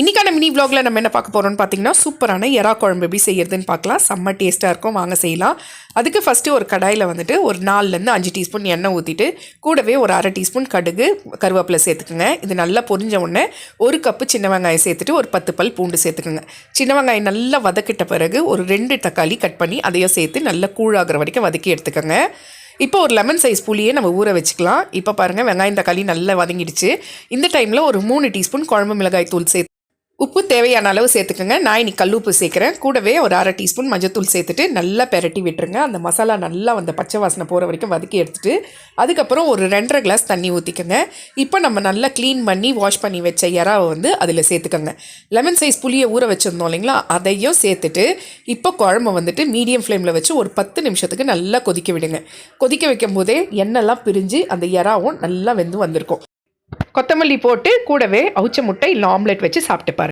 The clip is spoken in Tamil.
இன்றைக்கான மினி விலாகில் நம்ம என்ன பார்க்க போகிறோம்னு பார்த்தீங்கன்னா சூப்பரான எறா குழம்பு எப்படி செய்யறதுன்னு பார்க்கலாம். செம்ம டேஸ்ட்டாக இருக்கும். வாங்க செய்யலாம். அதுக்கு ஃபஸ்ட்டு ஒரு கடாயில் வந்துட்டு ஒரு நாலுலேருந்து அஞ்சு டீஸ்பூன் எண்ணெய் ஊற்றிட்டு கூடவே ஒரு அரை டீஸ்பூன் கடுகு கருவேப்பிலை சேர்த்துக்குங்க. இது நல்லா பொரிஞ்ச உடனே ஒரு கப்பு சின்ன வெங்காயம் சேர்த்துட்டு ஒரு பத்து பல் பூண்டு சேர்த்துக்குங்க. சின்ன வெங்காயம் நல்லா வதக்கிட்ட பிறகு ஒரு ரெண்டு தக்காளி கட் பண்ணி அதையும் சேர்த்து நல்லா கூழாகிற வரைக்கும் வதக்கி எடுத்துக்கோங்க. இப்போ ஒரு லெமன் சைஸ் புளியை நம்ம ஊற வச்சுக்கலாம். இப்போ பாருங்கள் வெங்காயம் தக்காளி நல்லா வதங்கிடுச்சு. இந்த டைமில் ஒரு மூணு டீஸ்பூன் குழம்பு மிளகாய் தூள் சேர்த்து உப்பு தேவையான அளவு சேர்த்துக்கோங்க. நான் இன்னைக்கு கல்லுப்பு சேர்க்குறேன். கூடவே ஒரு அரை டீஸ்பூன் மஞ்சத்தூள் சேர்த்துட்டு நல்லா பெரட்டி விட்டுருங்க. அந்த மசாலா நல்லா அந்த பச்சை வாசனை போகிற வரைக்கும் வதக்கி எடுத்துட்டு அதுக்கப்புறம் ஒரு ரெண்டரை கிளாஸ் தண்ணி ஊற்றிக்கோங்க இப்போ நம்ம நல்லா க்ளீன் பண்ணி வாஷ் பண்ணி வச்ச இறாவை வந்து அதில் சேர்த்துக்கோங்க. லெமன் சைஸ் புளியை ஊற வச்சுருந்தோம் இல்லைங்களா? அதையும் சேர்த்துட்டு இப்போ குழம்பு வந்துட்டு மீடியம் ஃப்ளேமில் வச்சு ஒரு பத்து நிமிஷத்துக்கு நல்லா கொதிக்க விடுங்க. கொதிக்க வைக்கும் போதே எண்ணெய்லாம் பிரிஞ்சு அந்த இறாவும் நல்லா வெந்து வந்திருக்கும். கொத்தமல்லி போட்டு கூடவே அவிச்ச முட்டை இல்லை ஆம்லெட் வச்சு சாப்பிட்டு பாருங்க.